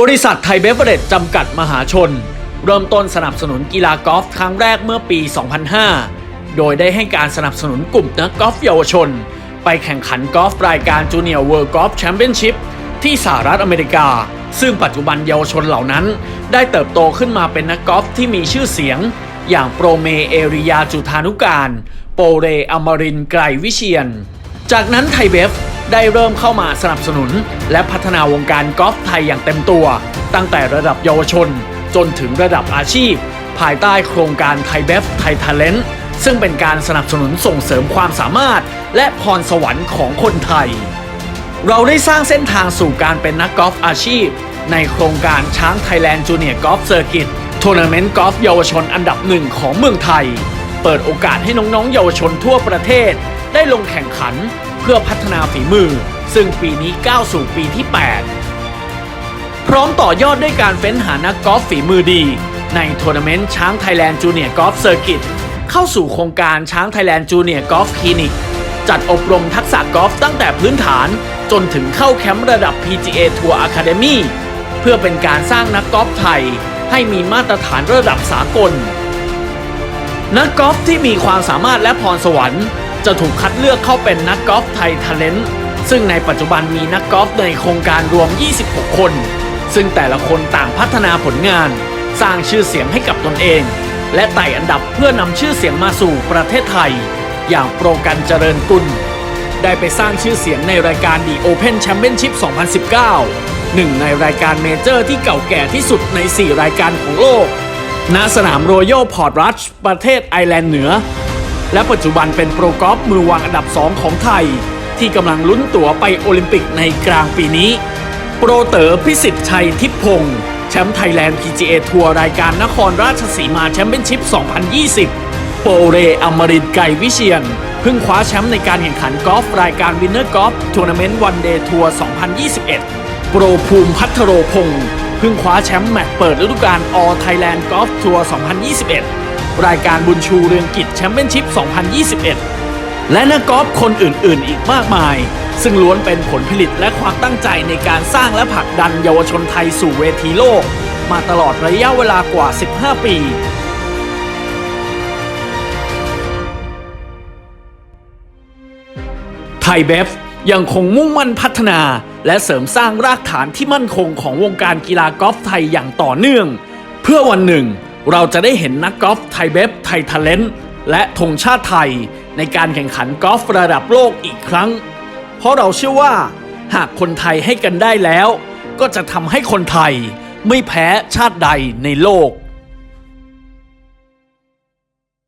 บริษัทไทยเบเวอร์เรจจำกัดมหาชน เริ่มต้นสนับสนุนกีฬากอล์ฟครั้งแรกเมื่อปี 2005 โดยได้ให้การสนับสนุนกลุ่มนักกอล์ฟเยาวชน ไปแข่งขันกอล์ฟรายการจูเนียร์เวิลด์กอล์ฟแชมเปี้ยนชิพที่สหรัฐอเมริกา ซึ่งปัจจุบันเยาวชนเหล่านั้น ได้เติบโตขึ้นมาเป็นนักกอล์ฟที่มีชื่อเสียง อย่างโปรเมเอริยาจุธานุการ โปเรอมรินไกรวิเชียน จากนั้นไทยเบฟ ได้เริ่มเข้ามาสนับสนุน และพัฒนาวงการกอล์ฟไทยอย่างเต็มตัว ตั้งแต่ระดับเยาวชน จนถึงระดับอาชีพ ภายใต้โครงการไทยเบฟไทยทเลนต์ซึ่งเป็นการสนับสนุนส่งเสริมความสามารถ และพรสวรรค์ของคนไทย เราได้สร้างเส้นทางสู่การเป็นนักกอล์ฟอาชีพ ในโครงการช้างไทยแลนด์จูเนียร์กอล์ฟเซอร์กิตทัวร์นาเมนต์กอล์ฟเยาวชนอันดับหนึ่งของเมืองไทย เปิดโอกาสให้น้องๆเยาวชนทั่วประเทศ ได้ลงแข่งขัน เพื่อพัฒนาฝีมือ ซึ่งปีนี้ก้าวสู่ปีที่ 8 พร้อมต่อยอดด้วยการเฟ้นหานักกอล์ฟฝีมือดี ในทัวร์นาเมนต์ช้างไทยแลนด์จูเนียร์กอล์ฟเซอร์กิตเข้าสู่โครงการช้างไทยแลนด์จูเนียร์กอล์ฟคลินิกจัดอบรมทักษะกอล์ฟตั้งแต่พื้นฐานจนถึงเข้าแคมป์ระดับ PGA Tour Academy เพื่อเป็นการสร้างนักกอล์ฟไทย ให้มีมาตรฐานระดับสากล นักกอล์ฟที่มีความสามารถและพรสวรรค์ จะถูกคัดเลือกเข้าเป็นนักกอล์ฟไทยท a เลนต์ซึ่งในปัจจุบันมีนักกอล์ฟในโครงการรวม 26 คน ซึ่งแต่ละคนต่างพัฒนาผลงาน สร้างชื่อเสียงให้กับตนเอง และไต่อันดับเพื่อนำชื่อเสียงมาสู่ประเทศไทย อย่างโปรกันเจริญกุล ได้ไปสร้างชื่อเสียงในรายการ The Open Championship 2019 หนึ่งในรายการเมเจอร์ที่เก่าแก่ที่สุดใน 4 รายการของโลกณสนามโรยัลพอร์ตรัชประเทศไอร์แลนด์เหนือ และปัจจุบันเป็นโปรกอล์ฟมือวางอันดับ 2 ของไทย ที่กำลังลุ้นตั๋วไปโอลิมปิกในกลางปีนี้ โปรเต๋อพิสิทธิ์ชัยทิพพงศ์แชมป์ไทยแลนด์ PGA ทัวร์รายการนครราชสีมาแชมเปี้ยนชิพ 2020 โปเรอมรินไกรวิเชียนเพิ่งคว้าแชมป์ในการแข่งขันกอล์ฟรายการวินเนอร์กอล์ฟทัวร์นาเมนต์วันเดย์ทัวร์ 2021 โปรภูมิพัทโรพงศ์เพิ่งคว้าแชมป์แมตช์เปิดฤดูกาล All Thailand Golf Tour 2021 รายการบุญชูเรืองกิจแชมเปี้ยนชิพ 2021 และนักกอล์ฟคนอื่นๆ อีกมากมาย ซึ่งล้วนเป็นผลผลิตและความตั้งใจในการสร้างและผลักดันเยาวชนไทยสู่เวทีโลก มาตลอดระยะเวลากว่า 15 ปีไทยเบฟยังคงมุ่งมั่นพัฒนา และเสริมสร้างรากฐานที่มั่นคงของวงการกีฬากอล์ฟไทยอย่างต่อเนื่อง เพื่อวันหนึ่ง เราจะได้เห็นนักกอล์ฟไทยเบฟไทยทะเลนต์และธงชาติไทยในการแข่งขันกอล์ฟระดับโลกอีกครั้ง เพราะเราเชื่อว่า หากคนไทยให้กันได้แล้ว ก็จะทำให้คนไทยไม่แพ้ชาติใดในโลก